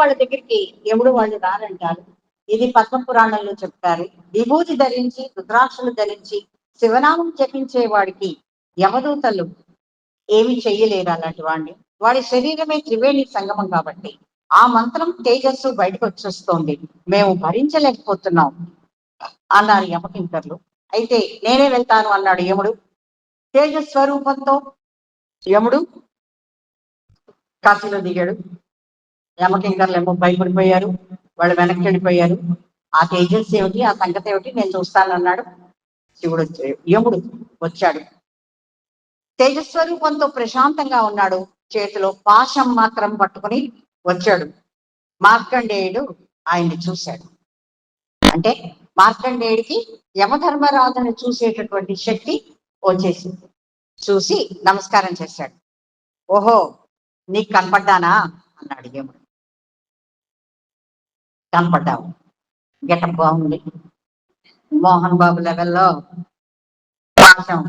వాళ్ళ దగ్గరికి ఎవడు వాళ్ళు రారంటారు. ఇది పద్మ పురాణంలో చెప్తారు. విభూతి ధరించి రుద్రాక్షలు ధరించి శివనామం జపించే వాడికి యమదూతలు ఏమి చెయ్యలేరు అన్నట్టు వాడిని. వాడి శరీరమే త్రివేణి సంగమం కాబట్టి ఆ మంత్రం తేజస్సు బయటకు వచ్చేస్తోంది. మేము భరించలేకపోతున్నాం అన్నారు యమకింకర్లు. అయితే నేనే వెళ్తాను అన్నాడు యముడు. తేజస్వరూపంతో యముడు కాశీలో దిగాడు. యమకింకర్లు ఏమో భయపడిపోయారు వాళ్ళు వెనక్కి వెళ్ళిపోయారు. ఆ తేజస్సు ఏమిటి ఆ సంగతి ఏమిటి నేను చూస్తానన్నాడు శివుడు వచ్చాడు యముడు వచ్చాడు. తేజస్వరూపంతో ప్రశాంతంగా ఉన్నాడు. చేతిలో పాశం మాత్రం పట్టుకుని వచ్చాడు. మార్కండేయుడు ఆయన్ని చూశాడు. అంటే మార్కండేయుడికి యమధర్మరాజుని చూసేటటువంటి శక్తి వచ్చేసింది. చూసి నమస్కారం చేశాడు. ఓహో నీకు కనపడ్డానా? అన్నాడు యముడు. కనపడ్డావు. గెటప్ బాగుంది. మోహన్ బాబు లెవెల్లో పాశం.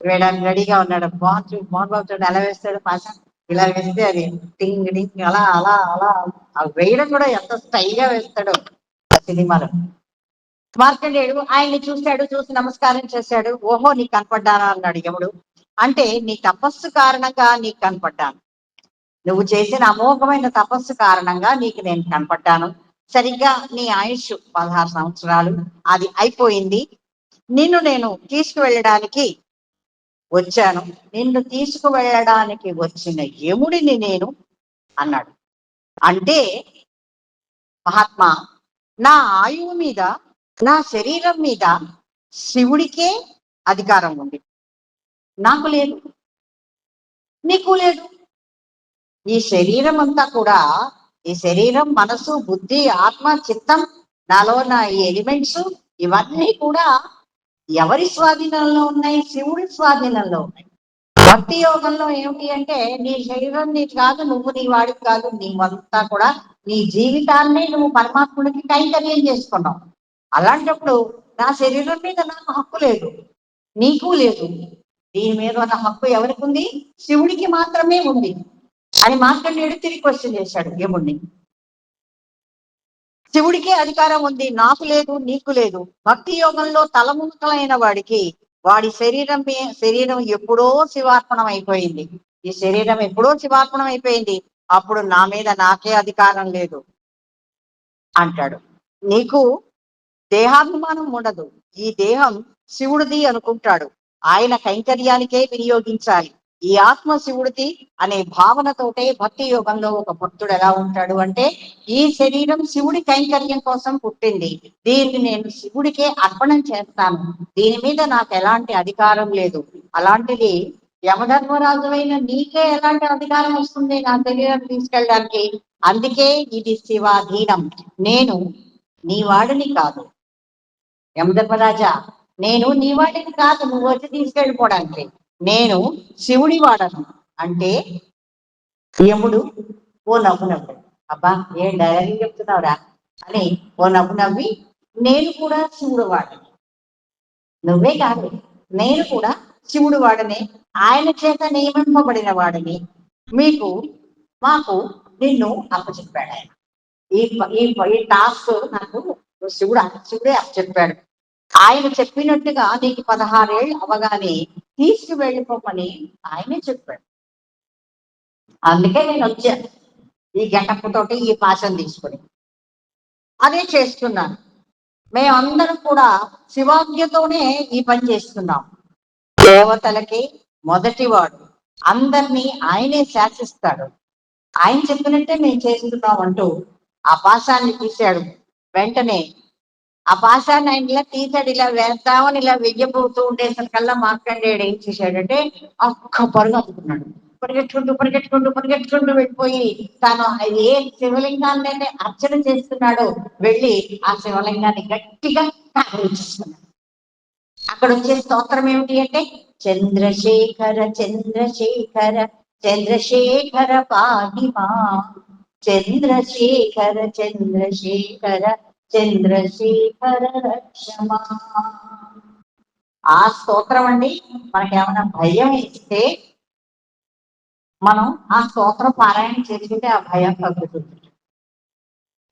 వేయడానికి రెడీగా ఉన్నాడు. మోహన్ చూ మోహన్ బాబు చూడు ఎలా వేస్తాడు పాశం? ఇలా వేస్తే అది టింగ్ టింగ్ అలా అలా అలా. ఆ వేయడం కూడా ఎంత స్టైల్గా వేస్తాడు ఆ సినిమాలో. మార్కండేయుడు ఆయన్ని చూశాడు చూసి నమస్కారం చేశాడు. ఓహో నీకు కనపడ్డానా? అన్నాడు యముడు. అంటే నీ తపస్సు కారణంగా నీకు కనపడ్డాను. నువ్వు చేసిన అమోఘమైన తపస్సు కారణంగా నీకు నేను కనపడ్డాను. సరిగ్గా నీ ఆయుష్ పదహారు సంవత్సరాలు అది అయిపోయింది. నిన్ను నేను తీసుకువెళ్ళడానికి వచ్చాను. నిన్ను తీసుకువెళ్ళడానికి వచ్చిన యముడిని నేను అన్నాడు. అంటే మహాత్మా నా ఆయువు మీద నా శరీరం మీద శివుడికే అధికారం ఉంది. నాకు లేదు. నీకు లేదు. ఈ శరీరం అంతా కూడా ఈ శరీరం మనసు బుద్ధి ఆత్మ చిత్తం నాలో ఉన్న ఈ ఎలిమెంట్స్ ఇవన్నీ కూడా ఎవరి స్వాధీనంలో ఉన్నాయి? శివుడి స్వాధీనంలో ఉన్నాయి. భక్తి యోగంలో ఏమిటి అంటే నీ శరీరం నీకు కాదు నువ్వు నీ వాడికి కాదు నీవంతా కూడా నీ జీవితాన్ని నువ్వు పరమాత్ముడికి కైంకర్యం చేసుకున్నావు. అలాంటప్పుడు నా శరీరం మీద నాకు హక్కు లేదు. నీకు లేదు. దీని మీద ఉన్న హక్కు ఎవరికి ఉంది? శివుడికి మాత్రమే ఉంది. అని మార్కండేయుడు తిరిగి క్వశ్చన్ చేశాడు దేవుణ్ణి శివుడికే అధికారం ఉంది నాకు లేదు నీకు లేదు. భక్తి యోగంలో తలముఖలైన వాడికి వాడి శరీరం శరీరం ఎప్పుడో శివార్పణం అయిపోయింది. ఈ శరీరం ఎప్పుడో శివార్పణం అయిపోయింది. అప్పుడు నా మీద నాకే అధికారం లేదు అంటాడు. నీకు దేహాభిమానం ఉండదు. ఈ దేహం శివుడిది అనుకుంటాడు. ఆయన కైంకర్యానికే వినియోగించాలి. ఈ ఆత్మ శివుడిది అనే భావనతోటే భక్తి యోగంలో ఒక భక్తుడు ఎలా ఉంటాడు అంటే ఈ శరీరం శివుడి కైంకర్యం కోసం పుట్టింది. దీన్ని నేను శివుడికే అర్పణం చేస్తాను. దీని మీద నాకు ఎలాంటి అధికారం లేదు. అలాంటిది యమధర్మరాజు అయిన నీకే ఎలాంటి అధికారం వస్తుంది నా శరీరం తీసుకెళ్ళడానికి? అందుకే ఇది శివాధీనం. నేను నీ వాడిని కాదు. యమధర్మరాజా నేను నీ వాడిని కాదు. నువ్వు వచ్చి తీసుకెళ్ళిపోవడానికి. నేను శివుడి వాడను. అంటే యముడు ఓ నవ్వు నవ్వు అబ్బా ఏం డైరీ చెప్తున్నావురా? అని ఓ నవ్వు నవ్వి నేను కూడా శివుడు వాడని. నువ్వే కాదు నేను కూడా శివుడు వాడని. ఆయన చేత నియమింపబడిన వాడిని. మీకు మాకు నిన్ను అప్పచెప్పాడు ఆయన. ఈ ఈ ఈ టాస్క్ నాకు శివుడు శివుడే అప్పచెప్పాడు. ఆయన చెప్పినట్టుగా నీకు పదహారేళ్ళు అవగానే తీసుకు వెళ్ళిపోమని ఆయనే చెప్పాడు. అందుకే నేను వచ్చాను ఈ గెటప్ ఈ పాశం తీసుకుని. అదే చేస్తున్నాను. మేమందరం కూడా శివాజ్ఞతోనే ఈ పని చేస్తున్నాం. దేవతలకి మొదటివాడు అందరినీ ఆయనే శాసిస్తాడు. ఆయన చెప్పినట్టే మేము చేస్తున్నాం అంటూ ఆ పాశాన్ని తీశాడు. వెంటనే ఆ పాశాన్ని ఆయన ఇలా తీసాడు ఇలా వేస్తామని ఇలా వెయ్యబోతూ ఉండేసరికల్లా మార్కండేయుడు ఏం చేశాడంటే ఒక్క పరుగు అందుకున్నాడు పరిగెట్టుకుంటూ పరిగెట్టుకుంటూ పరిగెట్టుకుంటూ వెళ్ళిపోయి తాను ఏ శివలింగాన్ని అర్చన చేస్తున్నాడో వెళ్ళి ఆ శివలింగాన్ని గట్టిగా అక్కడ వచ్చే స్తోత్రం ఏమిటి అంటే చంద్రశేఖర చంద్రశేఖర చంద్రశేఖర పాహిమా. చంద్రశేఖర చంద్రశేఖర చంద్రశేఖర రక్షమా ఆ స్తోత్రం అండి మనకి ఏమైనా భయం ఇస్తే మనం ఆ స్తోత్రం పారాయణ చేసుకుంటే ఆ భయం తగ్గుతుంది.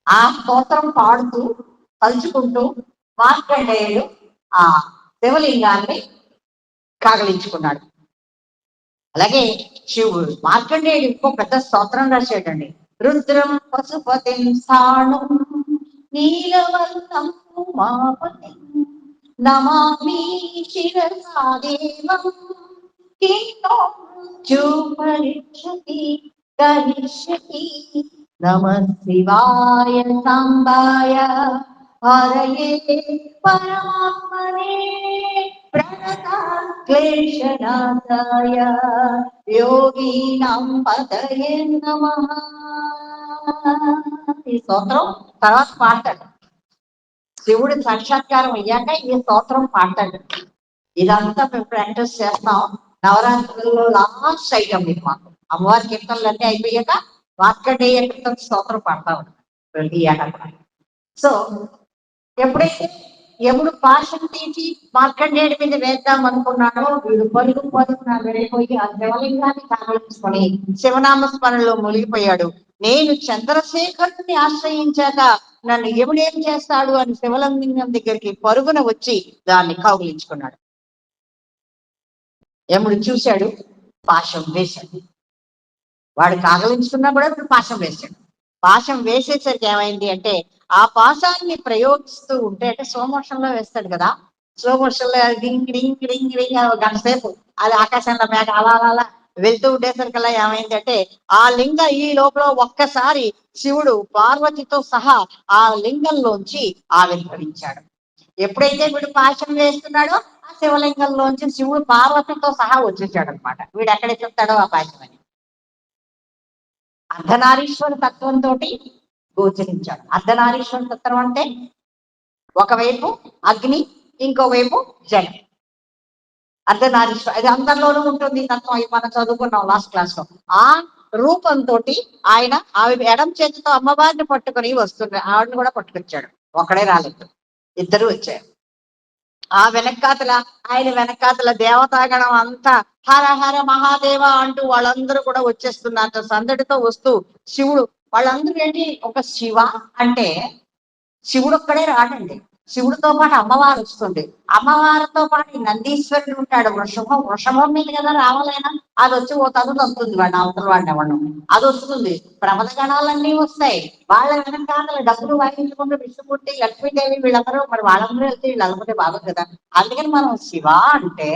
ఆ స్తోత్రం పాడుతూ తలుచుకుంటూ మార్కండేయుడు ఆ శివలింగాన్ని కాగలించుకున్నాడు. అలాగే శివుడు మార్కండేయుడు ఇంకో పెద్ద స్తోత్రం రాశాడండి. రుద్రం పశుపతి స్థానం నీలవర్ణం ఉమాపతి నమామి శిరసాదేవం కింతో మృత్యుపరిక్షతి కరిష్యతి నమ శివాయ సాంబాయ హరయే పరమాత్మనే ప్రణత క్లేశనాథాయ యోగీనాం పదయే నమః ఈ స్తోత్రం తర్వాత పాడతాడు శివుడి సాక్షాత్కారం అయ్యాక ఈ స్తోత్రం పాడతాడు ఇదంతా మేము ప్రాక్టీస్ చేస్తాం. నవరాత్రుల్లో లాస్ట్ ఐటమ్ మీకు మాకు. అమ్మవారి కీర్తనలు అన్నీ అయిపోయాక వార్కడేయ కీర్తన స్తోత్రం పాడతా. ఉంటాం ప్రతి ఏడాది సో ఎప్పుడైతే ఎప్పుడు పాశం తీసి మార్కండేయుడి మీద వేద్దాం అనుకున్నాడో వీడు పరుగు పరుగున వెళ్ళిపోయి ఆ శివలింగాన్ని కావలించుకొని శివనామ స్మరణలో మునిగిపోయాడు. నేను చంద్రశేఖరుని ఆశ్రయించాక నన్ను ఎముడు ఏం చేస్తాడు అని శివలింగం దగ్గరికి పరుగున వచ్చి దాన్ని కౌగులించుకున్నాడు. యముడు చూశాడు పాశం వేశాడు. వాడు కాగలించుకున్నా కూడా ఇప్పుడు పాశం వేశాడు. పాశం వేసేసరికి ఏమైంది అంటే ఆ పాశాన్ని ప్రయోగిస్తూ ఉంటే అంటే స్లో మోషన్లో వేస్తాడు కదా స్లో మోషన్లో డింగ్ డింగ్ డింగ్ డింగ్ గంట సేపు అది ఆకాశంలో మేక అలా అలా వెళ్తూ ఉండేసరికల్లా ఏమైంది అంటే ఆ లింగ ఈ లోపల ఒక్కసారి శివుడు పార్వతితో సహా ఆ లింగంలోంచి ఆవిర్భవించాడు. ఎప్పుడైతే వీడు పాశం వేస్తున్నాడో ఆ శివలింగంలోంచి శివుడు పార్వతితో సహా వచ్చేసాడు అనమాట వీడు ఎక్కడ చెప్తాడో ఆ పాశం అని. అర్ధనారీశ్వర తత్వంతో గోచరించాడు. అర్ధనారీశ్వర తత్వం అంటే ఒకవైపు అగ్ని ఇంకోవైపు జలం. అర్ధనారీశ్వర అది అందరిలోనూ ఉంటుంది తత్వం. అవి మనం చదువుకున్నాం లాస్ట్ క్లాస్లో. ఆ రూపంతో ఆయన ఆమె ఎడం చేతితో అమ్మవారిని పట్టుకొని వస్తున్నారు ఆవిడని కూడా పట్టుకొచ్చాడు. ఒకడే రాలేదు. ఇద్దరు వచ్చారు. ఆ వెనకాతల ఆయన వెనకాతల దేవతాగణం అంతా హర హర మహాదేవ అంటూ వాళ్ళందరూ కూడా వచ్చేస్తున్నారు. సందడితో వస్తూ శివుడు వాళ్ళందరూ ఏంటి? ఒక శివ అంటే శివుడు ఒక్కడే రాడండి. శివుడితో పాటు అమ్మవారు వస్తుంది. అమ్మవారితో పాటు ఈ నందీశ్వరుడు ఉంటాడు. వృషభం వృషభం మీద కదా రావాలైనా అది వచ్చి ఓ తదు వస్తుంది వాడిని అవతల వాడిని వాడు అది వస్తుంది. ప్రమద గణాలన్నీ వస్తాయి. వాళ్ళ వెనకాల డబ్బులు వాయించుకుంటూ విష్ణుమూర్తి లక్ష్మీదేవి వీళ్ళందరూ మరి వాళ్ళందరూ వెళ్తే వీళ్ళందరూ బాగుంది బాగోదు కదా. అందుకని మనం శివ అంటే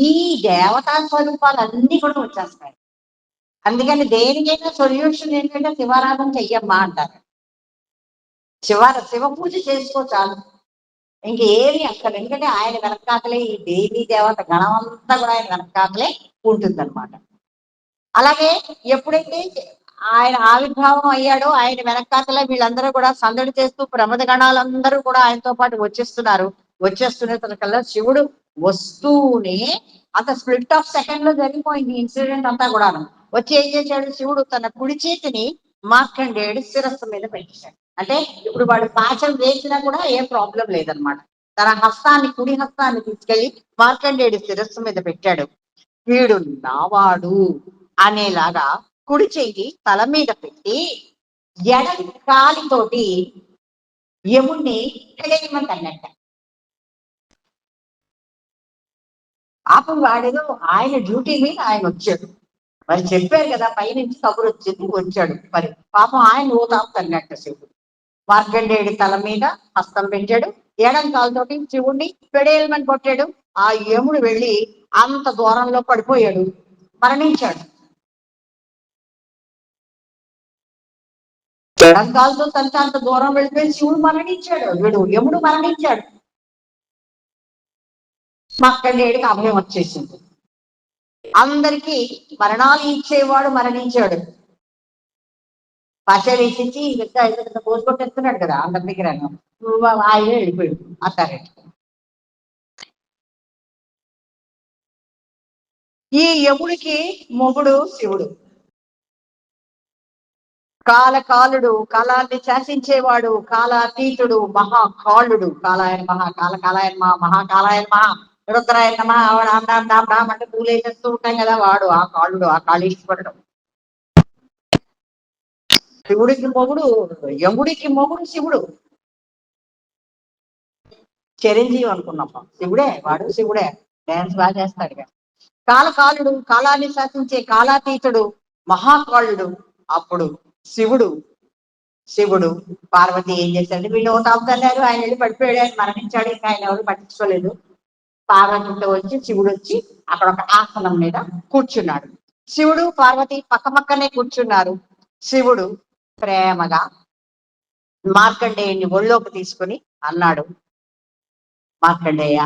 ఈ దేవతా స్వరూపాలన్నీ కూడా వచ్చేస్తాయి. అందుకని దేనికైనా సొల్యూషన్ ఏంటంటే శివారాధన చెయ్యమ్మా అంటారు. శివ శివ పూజ చేసుకో చాలు ఇంకేమి అక్కడ ఎందుకంటే ఆయన వెనకాతలే ఈ దేవీ దేవత గణం అంతా కూడా ఆయన వెనకాతలే ఉంటుందన్నమాట. అలాగే ఎప్పుడైతే ఆయన ఆవిర్భావం అయ్యాడో ఆయన వెనకాకలే వీళ్ళందరూ కూడా సందడి చేస్తూ ప్రమద గణాలందరూ కూడా ఆయనతో పాటు వచ్చేస్తున్నారు. వచ్చేస్తున్న కల్లా శివుడు వస్తూనే అంత స్ప్లిట్ ఆఫ్ సెకండ్లో జరిగిపోయింది ఇన్సిడెంట్ అంతా కూడాను. వచ్చి ఏం చేశాడు? శివుడు తన కుడి చేతిని మార్కండేయుడి శిరస్సు మీద పెట్టేశాడు. అంటే ఇప్పుడు వాడు పాచం వేసినా కూడా ఏం ప్రాబ్లం లేదనమాట తన హస్తాన్ని కుడి హస్తాన్ని తీసుకెళ్ళి మార్కండేయుడి శిరస్సు మీద పెట్టాడు. వీడు నావాడు అనేలాగా కుడి చెయ్యి తల మీద పెట్టి ఎడ కాలితోటి యముణ్ణి కడియమంట అన్నట్ట అప్పుడు వాడేదో ఆయన డ్యూటీ మీద ఆయన వచ్చాడు. మరి చెప్పారు కదా పైనుంచి కబురు వచ్చింది వచ్చాడు. మరి పాపం ఆయన ఓ తాపు శివుడు మార్కండేయుడి తల మీద హస్తం పెంచాడు ఏడం కాలుతోటి శివుణ్ణి పెడేయమని కొట్టాడు. ఆ యముడు వెళ్ళి అంత దూరంలో పడిపోయాడు. మరణించాడు. ఎడం కాలుతో తల్లి అంత దూరం వెళ్ళిపోయి శివుడు మరణించాడు. వీడు యముడు మరణించాడు. మార్కండేయుడికి అభయం వచ్చేసింది. అందరికీ మరణాలు ఇచ్చేవాడు మరణించాడు. పచ్చ వేసించి ఇంకా ఇంత కొట్టేస్తున్నాడు కదా అందరి దగ్గర ఆయన వెళ్ళిపోయాడు అత్తారెడ్డి ఈ యముడికి మొగుడు శివుడు. కాలకాలుడు కాలాన్ని శాసించేవాడు కాలాతీతుడు మహాకాలుడు. కాలాయన మహా కాల కాలాయన మహా మహాకాలాయన మహా. రుద్రాయన మహా రామ్ రామ్ రామ్ రామ్ అంటే పూలు వేసేస్తూ ఉంటాం కదా వాడు. ఆ కాలుడు ఆ కాళీశ్వరుడు శివుడికి మొగుడు యముడికి మొగుడు శివుడు. చిరంజీవి అనుకున్నాం శివుడే వాడు శివుడే. డాన్స్ బాగా చేస్తాడు కాలకాలుడు కాలాన్ని శాసించే కాలాతీతుడు మహాకాళుడు అప్పుడు శివుడు. శివుడు పార్వతి ఏం చేశాడు? వీళ్ళు తాగుతన్నారు ఆయన వెళ్ళి పడిపోయాడు ఆయన మరణించాడు ఇంకా ఆయన ఎవరు పట్టించుకోలేదు. పార్వతితో వచ్చి శివుడు వచ్చి అక్కడ ఒక ఆసనం మీద కూర్చున్నాడు. శివుడు పార్వతి పక్క పక్కనే కూర్చున్నారు. శివుడు ప్రేమగా మార్కండేయుని ఒళ్ళోకి తీసుకుని అన్నాడు. మార్కండేయ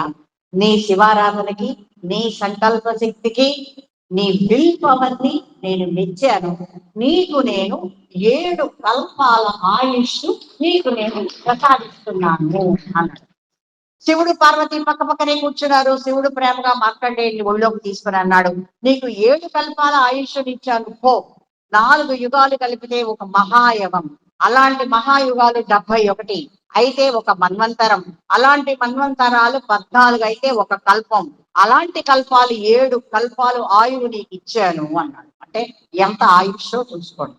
నీ శివారాధనకి నీ సంకల్ప శక్తికి నీ విల్ పవర్ని నేను మెచ్చాను. నీకు నేను ఏడు కల్పాల ఆయుష్ నీకు నేను ప్రసాదిస్తున్నాను అన్నాడు. శివుడు పార్వతి పక్క పక్కనే కూర్చున్నారు శివుడు ప్రేమగా మార్కండేయుని ఒళ్ళోకి తీసుకుని అన్నాడు. నీకు ఏడు కల్పాల ఆయుష్ పో. నాలుగు యుగాలు కలిపితే ఒక మహాయవం అలాంటి మహాయుగాలు డెబ్బై ఒకటి. అయితే ఒక మన్వంతరం. అలాంటి మన్వంతరాలు పద్నాలుగు అయితే ఒక కల్పం. అలాంటి కల్పాలు ఏడు కల్పాలు ఆయువు నీకు ఇచ్చాను అన్నాడు. అంటే ఎంత ఆయుష్ చూసుకోండి.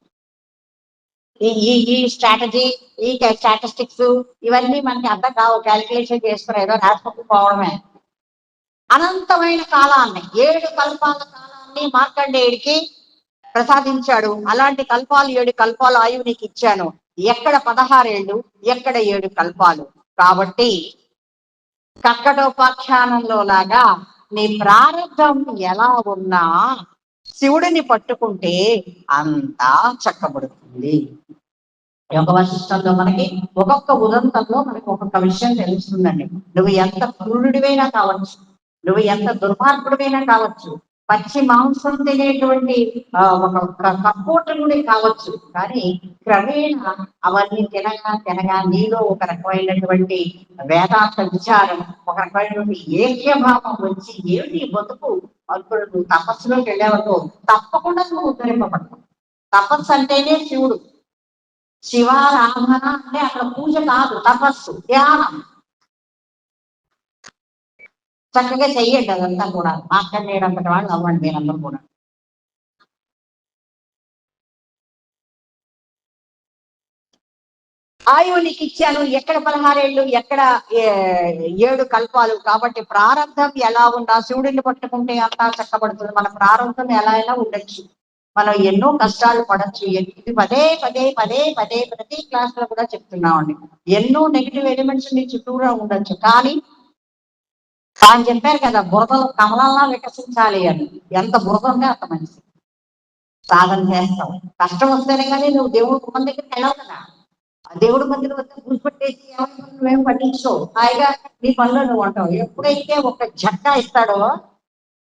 ఈ ఈ ఈ స్ట్రాటజీ ఈ స్టాటిస్టిక్స్ ఇవన్నీ మనకి అర్థం కావు క్యాలిక్యులేషన్ చేసుకుని ఏదో రాసుకోకపోవడమే అనంతమైన కాలాన్ని ఏడు కల్పాల కాలాన్ని మార్కండేయుడికి ప్రసాదించాడు. అలాంటి కల్పాలు ఏడు కల్పాలు ఆయువు నీకు ఇచ్చాను. ఎక్కడ పదహారేళ్ళు ఎక్కడ ఏడు కల్పాలు? కాబట్టి కక్కటోపాఖ్యానంలో లాగా నీ ప్రారంభం ఎలా ఉన్నా శివుడిని పట్టుకుంటే అంతా చక్కబడుతుంది. యోగ వశిష్టంలో మనకి ఒక్కొక్క ఉదంతంలో మనకి ఒక్కొక్క విషయం తెలుస్తుందండి. నువ్వు ఎంత క్రూరుడివైనా కావచ్చు నువ్వు ఎంత దుర్మార్గుడివైనా కావచ్చు పచ్చి మాంసం తినేటువంటి ఒక క- కావచ్చు. కానీ క్రమేణ అవన్నీ తినగా తినగా నీలో ఒక రకమైనటువంటి వేదాంత విచారం ఒక రకమైనటువంటి ఏక్యభావం వచ్చి ఏమిటి బతుకు? అప్పుడు నువ్వు తపస్సులోకి వెళ్ళేవరకు తప్పకుండా నువ్వు ఉద్ధరింపబడతావు. తపస్సు అంటేనే శివుడు. శివారాధన అంటే అక్కడ పూజ కాదు తపస్సు ధ్యానం. చక్కగా చెయ్యండి అదంతా కూడా. మాట్లాడేటంతటి వాళ్ళు అవ్వండి మీరందరూ కూడా. ఆయువు నీకు ఇచ్చాను. ఎక్కడ పదహారేళ్ళు ఎక్కడ ఏ- ఏడు కల్పాలు కాబట్టి ప్రారంభం ఎలా ఉందా? శివుడిని పట్టుకుంటే అంతా చక్కబడుతుంది. మన ప్రారంభం ఎలా అయినా ఉండొచ్చు. మనం ఎన్నో కష్టాలు పడచ్చు. ఇది పదే పదే పదే పదే ప్రతి క్లాస్లో కూడా చెప్తున్నామండి. ఎన్నో నెగిటివ్ ఎలిమెంట్స్ నీ చుట్టూరా ఉండొచ్చు. కానీ ఆయన చెప్పారు కదా బురదలు కమలంలా వికసించాలి అని. ఎంత బురద ఉంటే అంత మంచిది. సాధన చేస్తావు. కష్టం వస్తేనే కానీ నువ్వు దేవుడు కుటుంబం దగ్గరికి వెళ్ళావు కదా. ఆ దేవుడి మందిరం వస్తే గుడిపెట్టేసి ఎవరి నువ్వేం పట్టించుకోవు. హాయిగా నీ పనిలో నువ్వు ఉంటావు. ఎప్పుడైతే ఒక జట్ట ఇస్తాడో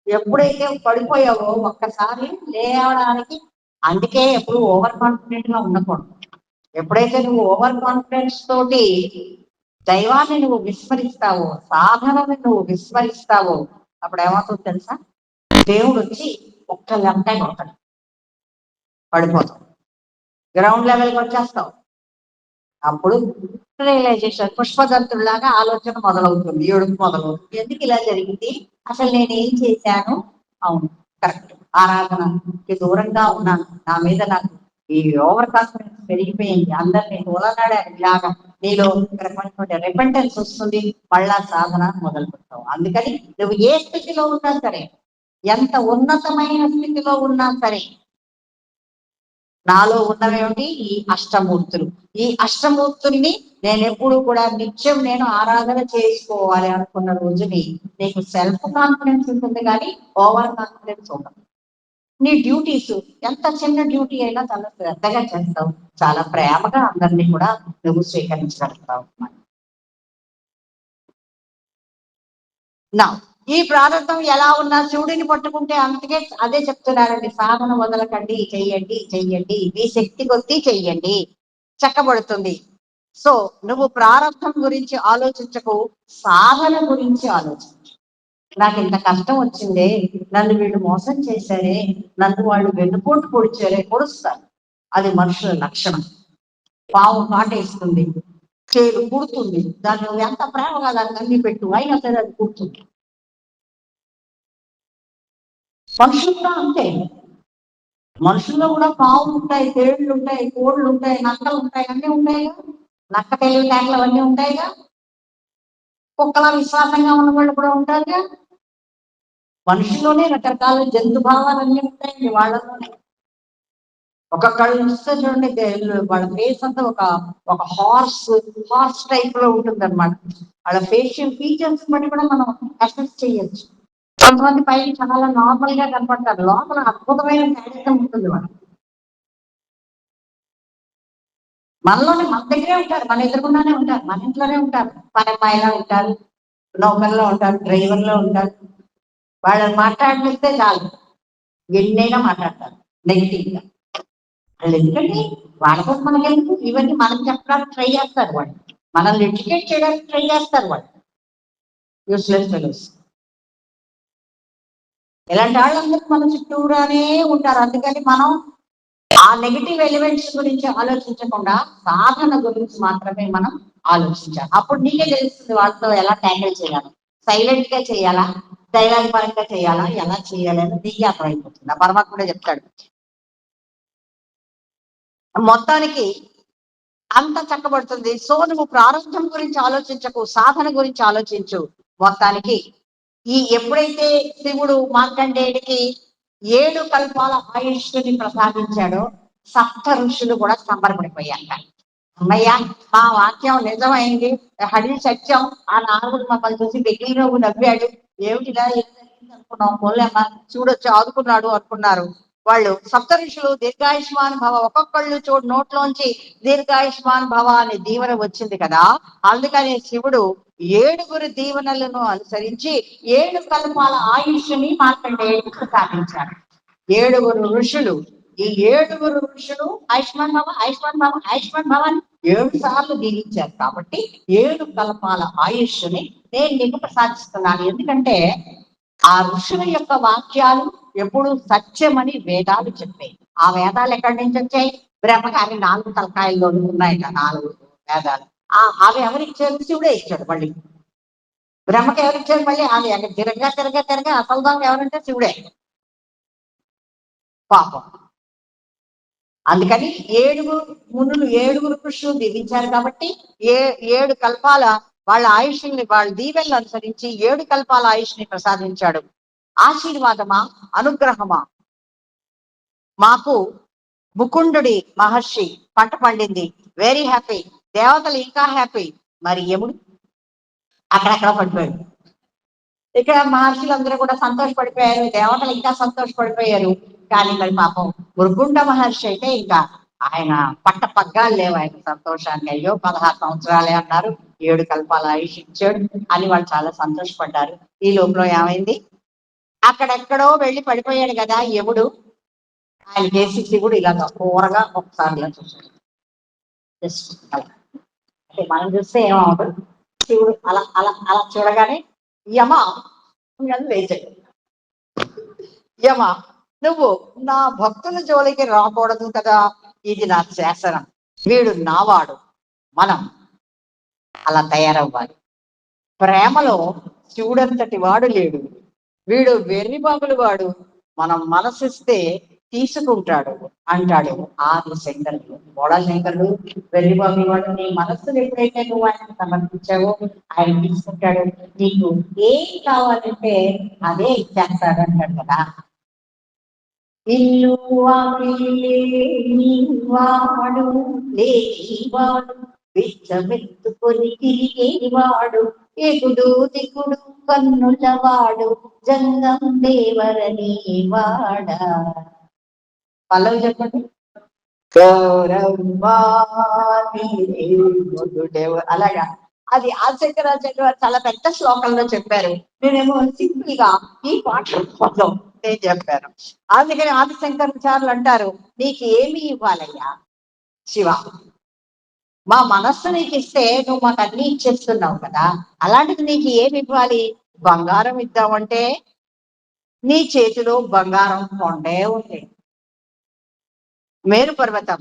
ఎప్పుడైతే పడిపోయావో ఒక్కసారి లేవడానికి అందుకే ఎప్పుడు ఓవర్ కాన్ఫిడెంట్గా ఉండకూడదు. ఎప్పుడైతే నువ్వు ఓవర్ కాన్ఫిడెన్స్ తోటి దైవాన్ని నువ్వు విస్మరిస్తావో సాధనని నువ్వు విస్మరిస్తావో అప్పుడు ఏమవుతుందో తెలుసా? దేవుడు వచ్చి ఒక్క గంట కొడతాడు. పడిపోతావు గ్రౌండ్ లెవెల్కి వచ్చేస్తావు. అప్పుడు రియలైజేషన్ పుష్పదంతుల్లాగా ఆలోచన మొదలవుతుంది. ఏడుపు మొదలవుతుంది. ఎందుకు ఇలా జరిగింది? అసలు నేను ఏం చేశాను? అవును కరెక్ట్. ఆరాధనకి దూరంగా ఉన్నాను. నా మీద నాకు ఈ ఓవర్ కాన్ఫిడెన్స్ పెరిగిపోయింది అందరినీ తోలనాడారు ఇలాగా నీలో రిపెంటెన్స్ వస్తుంది మళ్ళా సాధన మొదలు పెడతావు అందుకని నువ్వు ఏ స్థితిలో ఉన్నా సరే ఎంత ఉన్నతమైన స్థితిలో ఉన్నా సరే నాలో ఉన్నవేమిటి? ఈ అష్టమూర్తులు. ఈ అష్టమూర్తుల్ని నేను ఎప్పుడు కూడా నిత్యం నేను ఆరాధన చేసుకోవాలి అనుకున్న రోజుని నీకు సెల్ఫ్ కాన్ఫిడెన్స్ ఉంటుంది కానీ ఓవర్ కాన్ఫిడెన్స్ ఉండదు. నీ డ్యూటీస్ ఎంత చిన్న డ్యూటీ అయినా చాలా శ్రద్ధగా చేస్తావు. చాలా ప్రేమగా అందరినీ కూడా నువ్వు స్వీకరించగలుగుతావు నా ఈ ప్రారంభం ఎలా ఉన్నా శివుడిని పట్టుకుంటే అందుకే అదే చెప్తున్నారండి సాధన వదలకండి చెయ్యండి చెయ్యండి మీ శక్తి కొద్దీ చెయ్యండి. చక్కబడుతుంది. సో నువ్వు ప్రారంభం గురించి ఆలోచించకు సాధన గురించి ఆలోచించు నాకు ఇంత కష్టం వచ్చిందే నన్ను వీళ్ళు మోసం చేశారే నన్ను వాళ్ళు వెన్నుపోటు పొడిచారే పొడుస్తారు. అది మనుషుల లక్షణం. పావు కాటేస్తుంది చేరు కుడుతుంది దాన్ని ఎంత ప్రేమగా దాన్ని అన్ని పెట్టు అయినా సరే అది కుడుతుంది మనుషులు కూడా అంతే. మనుషుల్లో కూడా పావులు ఉంటాయి తేళ్ళు ఉంటాయి కోళ్ళు ఉంటాయి నక్కలు ఉంటాయి అన్నీ ఉంటాయిగా? నక్క తెలివితేటలు అవన్నీ ఉంటాయిగా? కుక్కల విశ్వాసంగా ఉన్న వాళ్ళు కూడా ఉంటారుగా? మనుషుల్లోనే రకరకాల జంతు భావాలన్నీ ఉంటాయండి వాళ్ళలోనే. ఒక్కొక్కళ్ళు చూస్తే చూడండి వాళ్ళ ఫేస్ అంతా ఒక ఒక హార్స్ హార్స్ టైప్లో ఉంటుంది అనమాట వాళ్ళ ఫేషియల్ ఫీచర్స్ బట్టి కూడా మనం అసెస్ చేయొచ్చు. కొంతమంది పైకి చాలా నార్మల్గా కనపడతారు. లోపల అద్భుతమైన శారీరం ఉంటుంది వాళ్ళు మనలోనే మన దగ్గరే ఉంటారు. మన ఎదురుకుండానే ఉంటారు. మన ఇంట్లోనే ఉంటారు. పని అమ్మాయిలా ఉంటారు. నౌకర్లో ఉంటారు. డ్రైవర్లో ఉంటారు. వాళ్ళని మాట్లాడితే చాలు. ఎన్నైనా మాట్లాడతారు నెగిటివ్గా వాళ్ళు ఎందుకంటే వాళ్ళ కోసం మనకి ఎందుకు ఇవన్నీ మనం చెప్పడానికి ట్రై చేస్తారు వాళ్ళు. మనల్ని ఎడ్యుకేట్ చేయడానికి ట్రై చేస్తారు వాళ్ళు. యూస్లెస్ ఫెలోస్ ఇలాంటి వాళ్ళందరూ మన చుట్టూరానే ఉంటారు. అందుకని మనం ఆ నెగిటివ్ ఎలిమెంట్స్ గురించి ఆలోచించకుండా సాధన గురించి మాత్రమే మనం ఆలోచించాలి. అప్పుడు నీకే తెలుస్తుంది వాళ్ళతో ఎలా ట్యాకిల్ చేయాలి. సైలెంట్గా చేయాలా? డైలాగ్ పరంగా చేయాలా? ఎలా చేయాలి అని నీకే అర్థమైపోతుంది ఆ పరమాత్ముడే చెప్తాడు. మొత్తానికి అంత చక్కబడుతుంది. సో నువ్వు ప్రారంభం గురించి ఆలోచించకు సాధన గురించి ఆలోచించు. మొత్తానికి ఈ ఎప్పుడైతే శివుడు మార్కండేయుడికి ఏడు కల్పాల ఆయుష్ని ప్రసాదించాడో సప్త ఋషులు కూడా సంబరపడిపోయాక అమ్మయ్య మా వాక్యం నిజమైంది. హడి సత్యం ఆ నాలుగు మమ్మల్ని చూసి వెకిలినవ్వు నవ్వాడు. ఏమిటిలా ఏం అనుకున్నాం. పోలేమ్మా చూడొచ్చు ఆదుకున్నాడు అనుకున్నారు. వాళ్ళు సప్త ఋషులు దీర్ఘాయుష్మాన్ భవ ఒక్కొక్కళ్ళు చూడు నోట్లోంచి దీర్ఘాయుష్మాన్ భవ అనే దీవెన వచ్చింది కదా. అందుకని శివుడు ఏడుగురు దీవెనలను అనుసరించి ఏడు కల్పాల ఆయుష్ని మార్కండేయుడికి సాధించాడు. ఏడుగురు ఋషులు ఈ ఏడుగురు ఋషులు ఆయుష్మాన్ భవ ఆయుష్మాన్ భవ ఆయుష్మాన్ భవ అని ఏడు సార్లు దీవించారు కాబట్టి ఏడు కల్పాల ఆయుష్ని నేను నీకు ప్రసాదిస్తున్నాను. ఎందుకంటే ఆ ఋషుల యొక్క వాక్యాలు ఎప్పుడు సత్యమని వేదాలు చెప్పాయి ఆ వేదాలు ఎక్కడి నుంచి వచ్చాయి? బ్రహ్మగారి నాలుగు తలకాయల్లో ఉన్నాయి కదా నాలుగు వేదాలు. ఆ అవి ఎవరిచ్చారు శివుడే ఇచ్చాడు మళ్ళీ. బ్రహ్మకి ఎవరిచ్చారు మళ్ళీ? అది అక్కడ తిరగా తిరగా తిరగా అసలు ఎవరంటే శివుడే. పాపం. అందుకని ఏడుగురు మునులు ఏడుగురు కృషులు దీవించారు కాబట్టి ఏ ఏడు కల్పాల వాళ్ళ ఆయుష్ని వాళ్ళ దీవెలను అనుసరించి ఏడు కల్పాల ఆయుష్ని ప్రసాదించాడు. ఆశీర్వాదమా? అనుగ్రహమా? మాకు ముకుండుడి మహర్షి పంట పండింది. వెరీ హ్యాపీ దేవతలు ఇంకా హ్యాపీ మరి యముడు అక్కడక్కడ పడిపోయాడు. ఇక్కడ మహర్షులందరూ కూడా సంతోషపడిపోయారు దేవతలు ఇంకా సంతోషపడిపోయారు. కానీ మరి పాపం మురుగుండ మహర్షి అయితే ఇంకా ఆయన పట్ట పగ్గాలు లేవు ఆయన సంతోషాన్ని అయ్యో పదహారు సంవత్సరాలే అన్నారు ఏడు కల్పాల ఆయుష్ ఇచ్చాడు అని వాళ్ళు చాలా సంతోషపడ్డారు. ఈ లోపల ఏమైంది? అక్కడెక్కడో వెళ్ళి పడిపోయాడు కదా ఎవడు? ఆయన చేసి శివుడు ఇలా కూరగా ఒకసారి ఇలా చూశాడు. జస్ట్ అలా. అంటే మనం చూస్తే ఏమవుతుంది? శివుడు అలా అలా అలా చూడగానే యమ అని యమ నువ్వు నా భక్తుల జోలికి రాకూడదు కదా ఇది నా శాసనం. వీడు నావాడు మనం అలా తయారవ్వాలి. ప్రేమలో శివుడంతటి వాడు లేడు. వీడు వెర్రి బాబులు వాడు. మనం మనసిస్తే తీసుకుంటాడు అంటాడు. ఆది శంకరుడు మొడ శంకరుడు వెళ్ళిపోయి వాడు నీ మనస్సును ఎప్పుడైతే నువ్వు ఆయన సమర్పించావో ఆయన తీసుకుంటాడు. నీకు ఏం కావాలంటే అదే ఇచ్చేస్తాడు అంటాడు కదా. ఇల్లు వాడు లేనివాడు విచ్చమెత్తుకొని తిరిగేవాడు ఎగుడు దిగుడు కన్నులవాడు జంగం దేవరని వాడా. పల్లవి చెప్పండి. అలాగా? అది ఆశంకరాచార్య గారు చాలా పెద్ద శ్లోకంలో చెప్పారు. నేనేమో సింపుల్గా ఈ పాట నేను చెప్పాను. అందుకని ఆదిశంకరాచార్యులు అంటారు నీకు ఏమి ఇవ్వాలయ్యా? శివ మా మనస్సు నీకు ఇస్తే నువ్వు మాకు అన్ని ఇచ్చేస్తున్నావు కదా? అలాంటిది నీకు ఏమి ఇవ్వాలి? బంగారం ఇద్దామంటే నీ చేతిలో బంగారం కొండే ఉంది. మేరు పర్వతం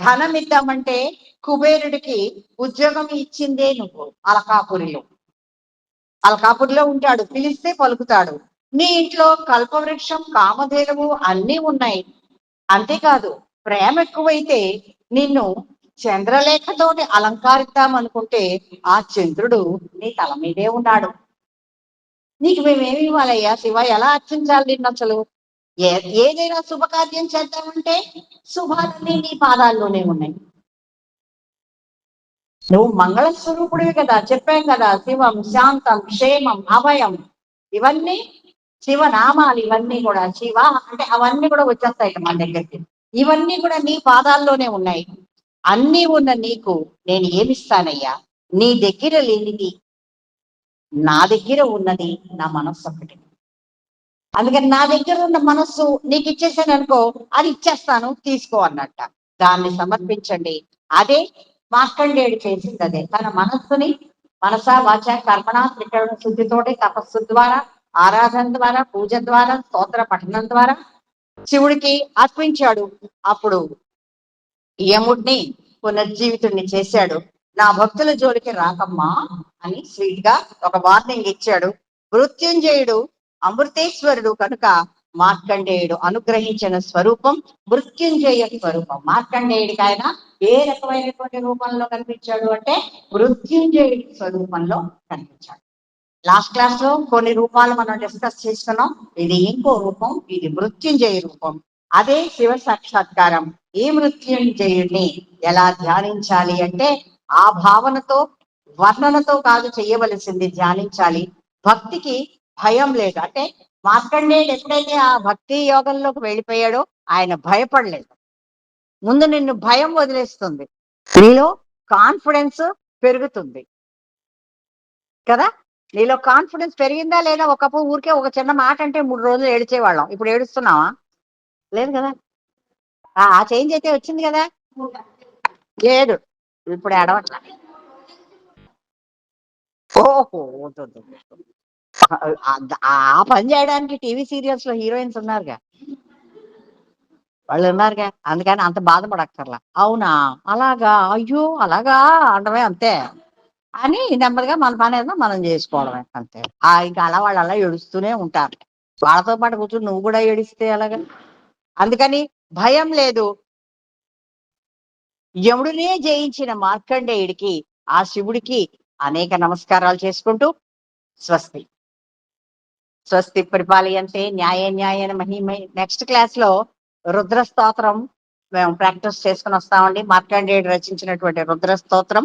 ధనం ఇద్దామంటే కుబేరుడికి ఉద్యోగం ఇచ్చిందే నువ్వు అలకాపురిలో. అలకాపురిలో ఉంటాడు పిలిస్తే పలుకుతాడు. నీ ఇంట్లో కల్పవృక్షం కామధేనువు అన్నీ ఉన్నాయి. అంతేకాదు ప్రేమ ఎక్కువైతే నిన్ను చంద్రలేఖతోటి అలంకారిద్దాం అనుకుంటే ఆ చంద్రుడు నీ తల మీదే ఉన్నాడు. నీకు మేమేమి ఇవ్వాలయ్యా శివ? ఎలా అర్చించాలి నిన్ను అసలు? ఏదైనా శుభకార్యం చేద్దామంటే శుభాలన్నీ నీ పాదాల్లోనే ఉన్నాయి. నువ్వు మంగళ స్వరూపుడివి కదా చెప్పాం కదా శివం శాంతం క్షేమం అభయం. ఇవన్నీ శివనామాలు ఇవన్నీ కూడా శివ అంటే అవన్నీ కూడా వచ్చేస్తాయి మన దగ్గరికి. ఇవన్నీ కూడా నీ పాదాల్లోనే ఉన్నాయి. అన్నీ ఉన్న నీకు నేను ఏమిస్తానయ్యా? నీ దగ్గర లేనిది నా దగ్గర ఉన్నది నా మనస్సు ఒకటి అందుకని నా దగ్గర ఉన్న మనస్సు నీకు ఇచ్చేసాను అనుకో అది ఇచ్చేస్తాను తీసుకో అన్నట్ట. దాన్ని సమర్పించండి. అదే మార్కండేయుడు చేసింది అదే. తన మనస్సుని మనస వాచ కర్మణ త్రికరణ శుద్ధితోటి తపస్సు ద్వారా ఆరాధన ద్వారా పూజ ద్వారా స్తోత్ర పఠనం ద్వారా శివుడికి అర్పించాడు. అప్పుడు యముడిని పునర్జీవితుడిని చేశాడు. నా భక్తుల జోలికి రాకమ్మా అని స్వీట్గా ఒక వార్నింగ్ ఇచ్చాడు. మృత్యుంజయుడు అమృతేశ్వరుడు కనుక మార్కండేయుడు అనుగ్రహించిన స్వరూపం మృత్యుంజయ స్వరూపం. మార్కండేయుడికి ఆయన ఏ రకమైనటువంటి రూపంలో కనిపించాడు అంటే మృత్యుంజయుడి స్వరూపంలో కనిపించాడు. లాస్ట్ క్లాస్లో కొన్ని రూపాలు మనం డిస్కస్ చేసుకున్నాం ఇది ఇంకో రూపం ఇది మృత్యుంజయ రూపం. అదే శివ సాక్షాత్కారం. ఈ మృత్యుంజయుడిని ఎలా ధ్యానించాలి అంటే ఆ భావనతో వర్ణనతో కాదు చేయవలసింది ధ్యానించాలి. భక్తికి భయం లేదు. అంటే మార్కండేయుడు ఎప్పుడైతే ఆ భక్తి యోగంలోకి వెళ్ళిపోయాడో ఆయన భయపడలేదు. ముందు నిన్ను భయం వదిలేస్తుంది. నీలో కాన్ఫిడెన్స్ పెరుగుతుంది. కదా? నీలో కాన్ఫిడెన్స్ పెరిగిందా లేదా? ఒకప్పుడు ఊరికే ఒక చిన్న మాట అంటే మూడు రోజులు ఏడిచేవాళ్ళం. ఇప్పుడు ఏడుస్తున్నావా? లేదు కదా? ఆ చేంజ్ అయితే వచ్చింది కదా? లేదు. ఇప్పుడు ఏడవట్లా. ఓహో ఆ- ఆ పని చేయడానికి టీవీ సీరియల్స్లో హీరోయిన్స్ ఉన్నారుగా. వాళ్ళు ఉన్నారుగా. అందుకని అంత బాధపడక్కర్లా. అవునా? అలాగా? అయ్యో అలాగా అనడమే అంతే. అని నెమ్మదిగా మన పని ఏదో మనం చేసుకోవడమే అంతే. ఆ ఇంకా అలా వాళ్ళు అలా ఏడుస్తూనే ఉంటారు. వాళ్ళతో పాటు కూర్చొని నువ్వు కూడా ఏడిస్తే అలాగా అందుకని భయం లేదు. యముడినే జయించిన మార్కండేయుడికి ఆ శివుడికి అనేక నమస్కారాలు చేసుకుంటూ స్వస్తి. స్వస్తి పరిపాలయంతే న్యాయ న్యాయన మహిమ నెక్స్ట్ క్లాస్లో రుద్ర స్తోత్రం మేము ప్రాక్టీస్ చేసుకుని వస్తామండి. మార్కండేయుడు రచించినటువంటి రుద్ర స్తోత్రం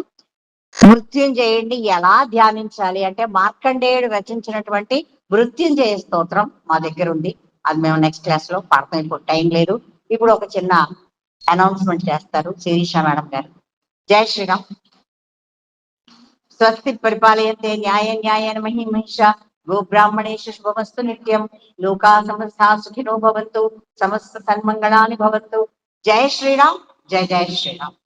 మృత్యుంజయుడిని ఎలా ధ్యానించాలి అంటే మార్కండేయుడు రచించినటువంటి మృత్యుంజయ స్తోత్రం మా దగ్గర ఉంది. అది మేము నెక్స్ట్ క్లాస్లో పాడతాం. ఇప్పుడు టైం లేదు. ఇప్పుడు ఒక చిన్న అనౌన్స్మెంట్ చేస్తారు శిరీష మేడం గారు. జై శ్రీరామ్. స్వస్తి పరిపాలయంతే న్యాయ న్యాయన మహిమహిష గోబ్రాహ్మణేషు శుభమస్తు నిత్యం లోకా సమస్త సుఖినో భవంతు సమస్త సన్మంగళాని భవంతు జయ శ్రీరామ్ జయ జయ శ్రీరామ్